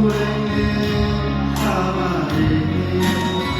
上に浜に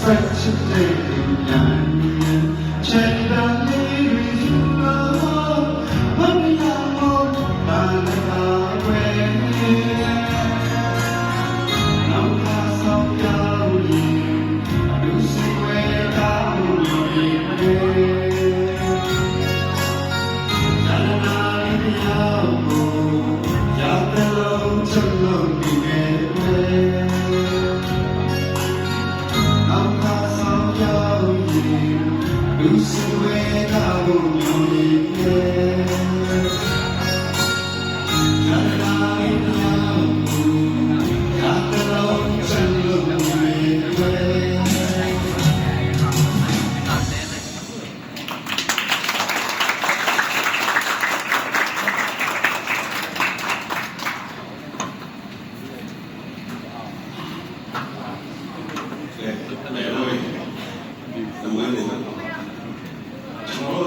Such a thing